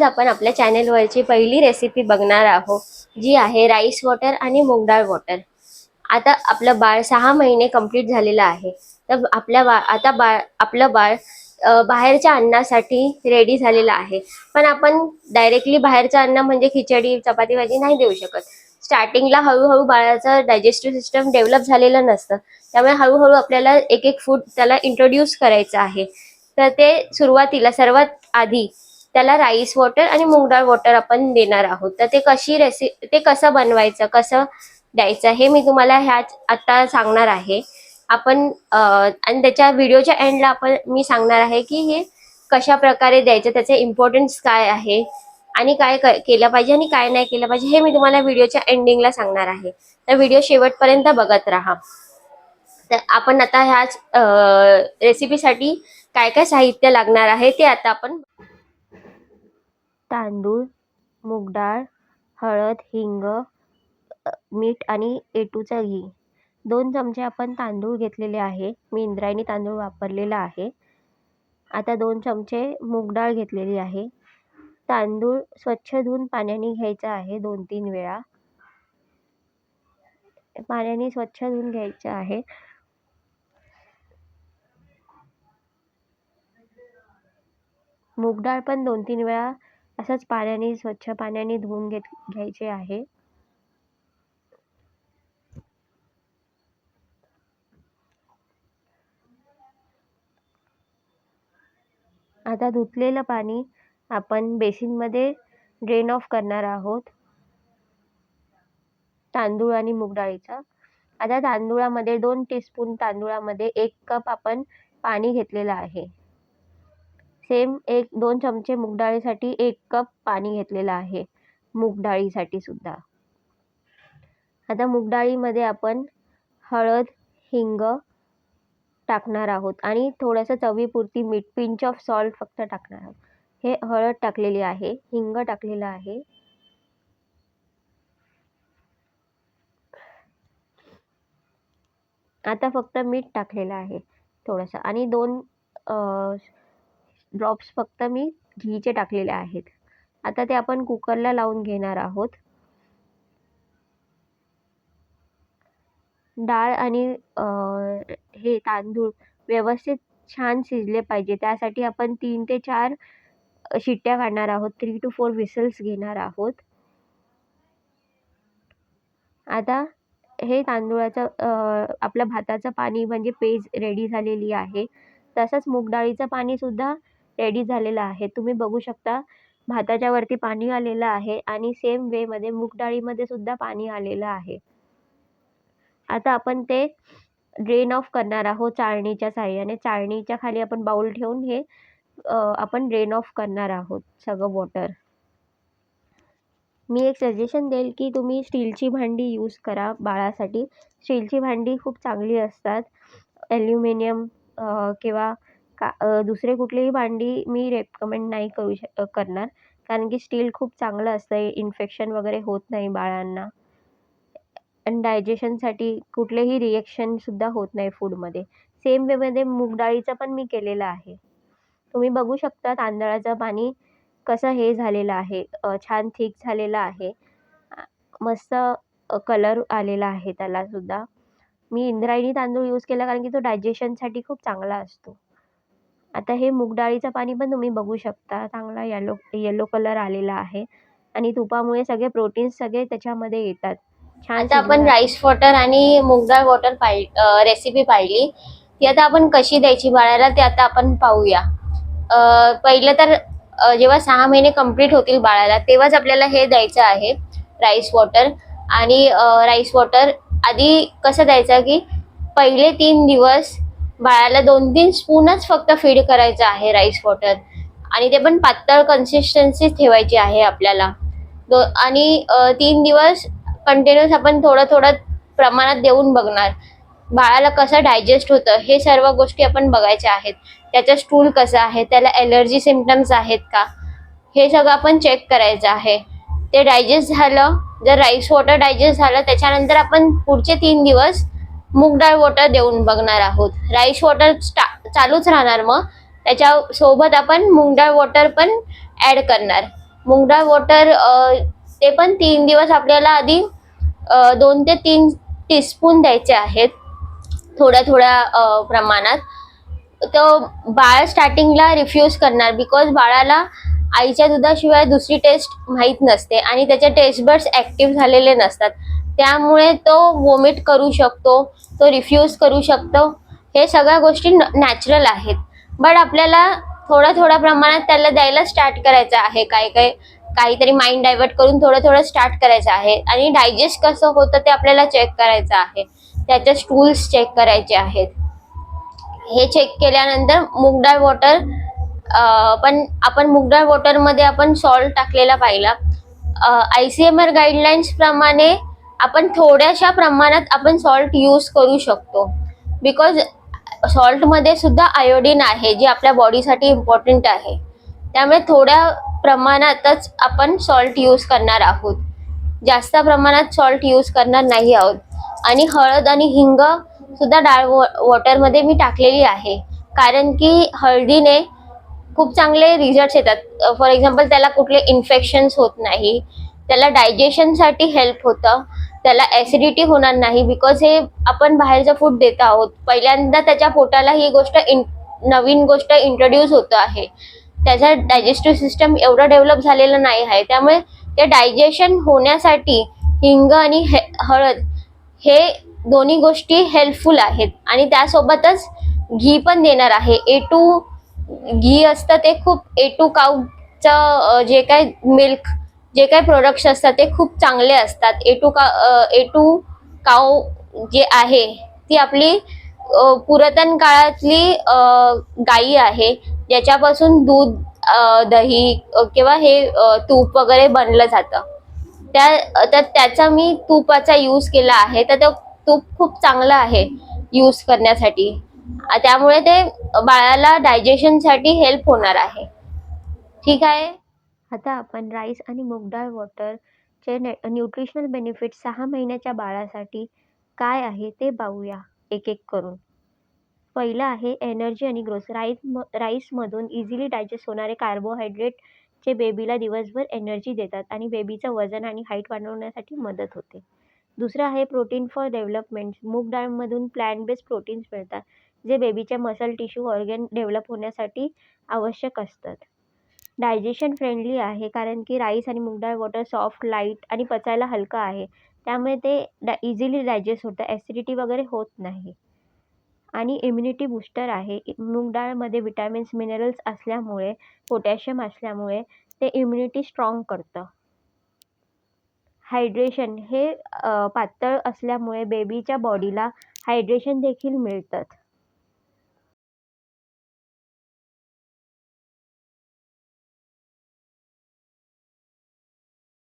आज आपण आपल्या चॅनेलवरची पहिली रेसिपी बघणार आहोत जी आहे राईस वॉटर आणि मुगडाळ वॉटर आता आपलं बाळ सहा महिने कंप्लीट झालेलं आहे. तर आपल्या बा आता बाळ आपलं बाळ बाहेरच्या अन्नासाठी रेडी झालेलं आहे. पण आपण डायरेक्टली बाहेरचं अन्न म्हणजे खिचडी चपाती भाजी नाही देऊ शकत. स्टार्टिंगला हळूहळू बाळाचं डायजेस्टिव्ह सिस्टम डेव्हलप झालेलं नसतं. त्यामुळे हळूहळू आपल्याला एक एक फूड त्याला इंट्रोड्यूस करायचं आहे. तर ते सुरुवातीला सर्वात आधी त्याला राईस वॉटर आणि मूग डाळ वॉटर आपण देणार आहोत. तर ते कशी रेसि ते कसं बनवायचं कसं द्यायचं हे मी तुम्हाला ह्याच आता सांगणार आहे. आपण आणि त्याच्या व्हिडिओच्या एंडला आपण मी सांगणार आहे की हे कशा प्रकारे द्यायचं त्याचे इम्पॉर्टन्स काय आहे आणि काय केलं पाहिजे आणि काय नाही केलं पाहिजे हे मी तुम्हाला व्हिडिओच्या एंडिंगला सांगणार आहे. तर व्हिडिओ शेवटपर्यंत बघत राहा. तर आपण आता ह्याच रेसिपीसाठी काय काय साहित्य लागणार आहे ते आता आपण तांदूळ मूग डाळ हळद हिंग मीठ आणि एटूचा घी. दोन चमचे आपण तांदूळ घेतलेले आहे. मी इंद्रायणी तांदूळ वापरलेला आहे. आता दोन चमचे मूग डाळ घेतलेली आहे. तांदूळ स्वच्छ धुवून पाण्याने घ्यायचा आहे दोन तीन वेळा. पाण्याने स्वच्छ धुवून घ्यायचं आहे. मूग डाळ पण दोन तीन वेळा असंच पाण्याने स्वच्छ पाण्याने धुवून घेत घ्यायचे आहे. आता धुतलेलं पाणी आपण बेसिनमध्ये ड्रेन ऑफ करणार आहोत. तांदूळ आणि मूग डाळीचा. आता तांदूळामध्ये दोन टीस्पून तांदूळामध्ये एक कप आपण पाणी घेतलेलं आहे. सेम एक दोन चमचे मूग डाळीसाठी एक कप पाणी घेतलेलं आहे. मूग डाळीसाठी सुद्धा. आता मूग डाळीमध्ये आपण हळद हिंग टाकणार आहोत आणि थोडंसं चवीपुरती मीठ पिंच ऑफ सॉल्ट फक्त टाकणार आहोत. हे हळद टाकलेली आहे हिंग टाकलेलं आहे. आता फक्त मीठ टाकलेलं आहे थोडंसं आणि दोन ड्रॉप्स फक्त मी घीचे टाकलेले आहेत. आता ते आपण कुकरला लावून घेणार आहोत. डाळ आणि हे तांदूळ व्यवस्थित छान शिजले पाहिजे. त्यासाठी आपण तीन ते चार शिट्ट्या काढणार आहोत. थ्री टू फोर विसल्स घेणार आहोत. आता हे तांदूळाचं आपल्या भाताचं पाणी म्हणजे पेज रेडी झालेली आहे. तसंच मूग डाळीचं पाणीसुद्धा रेडी झालेलं आहे. तुम्ही बघू शकता भाताच्या वरती पाणी आलेलं आहे आणि सेम वेमध्ये मूग डाळीमध्ये सुद्धा पाणी आलेलं आहे. आता आपण ते ड्रेन ऑफ करणार आहोत चाळणीच्या साह्याने. चाळणीच्या खाली आपण बाउल ठेवून हे आपण ड्रेन ऑफ करणार आहोत सगळं वॉटर मी एक सजेशन देईल की तुम्ही स्टीलची भांडी यूज करा बाळासाठी. स्टीलची भांडी खूप चांगली असतात. ॲल्युमिनियम किंवा का? दुसरे कुठलीही भांडी मी रेकमेंड नाही करू श करणार. कारण की स्टील खूप चांगलं असतं इन्फेक्शन वगैरे होत नाही बाळांना. आणि डायजेशनसाठी कुठलेही रिएक्शनसुद्धा होत नाही फूडमध्ये सेम वेमध्ये मूग डाळीचं पण मी केलेलं आहे. तुम्ही बघू शकता तांदळाचं पाणी कसं हे झालेलं आहे. छान थिक झालेलं आहे. मस्त कलर आलेला आहे त्यालासुद्धा मी इंद्रायणी तांदूळ यूज केला कारण की तो डायजेशनसाठी खूप चांगला असतो. आता हे मूग डाळीचं पाणी पण तुम्ही बघू शकता. चांगला येलो येलो कलर आलेला आहे. आणि तुपामुळे सगळे प्रोटीन्स सगळे त्याच्यामध्ये येतात. छान आता आपण राईस वॉटर आणि मूग डाळ वॉटर पाहि रेसिपी पाहिली. ती आता आपण कशी द्यायची बाळाला ते आता आपण पाहूया. अ, पहिलं तर जेव्हा सहा महिने कंप्लीट होतील बाळाला तेव्हाच आपल्याला हे द्यायचं आहे राईस वॉटर आणि राईस वॉटर आधी कसं द्यायचं की पहिले तीन दिवस बाळाला दोन तीन स्पूनच फक्त फीड करायचं आहे राईस वॉटर आणि ते पण पातळ कन्सिस्टन्सी ठेवायची आहे आपल्याला. दो आणि तीन दिवस कंटिन्युअस आपण थोडं थोडं प्रमाणात देऊन बघणार. बाळाला कसं डायजेस्ट होतं हे सर्व गोष्टी आपण बघायच्या आहेत. त्याचं स्टूल कसं आहे त्याला ॲलर्जी सिमटम्स आहेत का? हे सगळं आपण चेक करायचं आहे. ते डायजेस्ट झालं जर राईस वॉटर डायजेस्ट झालं त्याच्यानंतर आपण पुढचे तीन दिवस मूग डाळ वॉटर देऊन बघणार आहोत. राईस वॉटर स्टा चालूच राहणार मग. त्याच्या सोबत आपण मूग डाळ वॉटर पण ॲड करणार. मूग डाळ वॉटर ते पण तीन दिवस आपल्याला आधी दोन ते तीन टीस्पून द्यायचे आहेत. थोड्या थोड्या प्रमाणात. तो बाळ स्टार्टिंगला रिफ्यूज करणार बिकॉज बाळाला आईच्या दुधाशिवाय दुसरी टेस्ट माहीत नसते आणि त्याचे टेस्ट बर्ड्स ॲक्टिव्ह झालेले नसतात. त्यामुळे तो वोमिट करू शकतो तो रिफ्यूज करू शकतो. हे सगळ्या गोष्टी नॅचरल आहेत. बट आपल्याला थोड्या थोड्या प्रमाणात त्याला द्यायला स्टार्ट करायचं आहे. काही काही काहीतरी माइंड डायव्हर्ट करून थोडं थोडं स्टार्ट करायचं आहे. आणि डायजेस्ट कसं होतं ते आपल्याला चेक करायचं आहे. त्याच्या स्टूल्स चेक करायचे आहेत. हे चेक केल्यानंतर मुगडाळ वॉटर पण आपण मुगडाळ वॉटरमध्ये आपण सॉल्ट टाकलेला पाहिला. आय सी एम आर गाईडलाईन्सप्रमाणे आपण थोड्याशा प्रमाणात आपण सॉल्ट यूज करू शकतो. बिकॉज सॉल्टमध्ये सुद्धा आयोडीन आहे जे आपल्या बॉडीसाठी इम्पॉर्टंट आहे. त्यामुळे थोड्या प्रमाणातच आपण सॉल्ट यूज करणार आहोत. जास्त प्रमाणात सॉल्ट यूज करणार नाही आहोत. आणि हळद आणि हिंग सुद्धा डाळ वॉ वॉटरमध्ये मी टाकलेली आहे. कारण की हळदीने खूप चांगले रिझल्ट्स येतात. फॉर एक्झाम्पल त्याला कुठले इन्फेक्शन्स होत नाही. त्याला डायजेशनसाठी हेल्प होतं. त्याला ॲसिडिटी होणार नाही. बिकॉज हे आपण बाहेरचं फूड देत आहोत. पहिल्यांदा त्याच्या पोटाला ही गोष्ट इन नवीन गोष्ट इंट्रोड्यूस होतं आहे. त्याचं डायजेस्टिव्ह सिस्टम एवढं डेव्हलप झालेलं नाही आहे. त्यामुळे ते डायजेशन होण्यासाठी हिंग आणि हे हळद हे दोन्ही गोष्टी हेल्पफुल आहेत. आणि त्यासोबतच घी पण देणार आहे. ए टू घी असतं ते खूप. ए टू काऊचं जे काय मिल्क जे काही प्रोडक्ट्स असतात ते खूप चांगले असतात. ए टू का ए टू काऊ जे आहे ती आपली पुरातन काळातली गाई आहे. ज्याच्यापासून दूध दही किंवा हे तूप वगैरे बनलं जातं. त्या तर त्याचा मी तुपाचा यूज केला आहे. तर तो तूप खूप चांगलं आहे यूज करण्यासाठी. त्यामुळे ते बाळाला डायजेशनसाठी हेल्प होणार आहे. ठीक आहे? आता आपण राईस आणि मूगडाळ वॉटर वॉटरचे ने न्यूट्रिशनल बेनिफिट सहा महिन्याच्या बाळासाठी काय आहे ते पाहूया एक एक करून. पहिलं आहे एनर्जी आणि ग्रोथ राईस म राईसमधून इझिली डायजेस्ट होणारे कार्बोहायड्रेट जे बेबीला दिवसभर एनर्जी देतात आणि बेबीचं वजन आणि हाईट वाढवण्यासाठी मदत होते. दुसरं आहे प्रोटीन फॉर डेव्हलपमेंट मूग डाळमधून प्लॅन्ट बेस्ड प्रोटीन्स मिळतात जे बेबीच्या मसल टिश्यू ऑर्गन डेव्हलप होण्यासाठी आवश्यक असतात. डायजेशन फ्रेंडली आहे कारण की राईस आणि मूग डाळ वॉटर सॉफ्ट लाइट आणि पचायला हलकं आहे. त्यामुळे ते डा इझिली डायजेस्ट होतं. ॲसिडिटी वगैरे होत नाही. आणि इम्युनिटी बूस्टर आहे. मूगडाळमध्ये मूग डाळमध्ये विटॅमिन्स मिनरल्स असल्यामुळे पोटॅशियम असल्यामुळे ते इम्युनिटी स्ट्रॉंग करतं. हायड्रेशन हे पातळ असल्यामुळे बेबीच्या बॉडीला हायड्रेशन देखील मिळतात.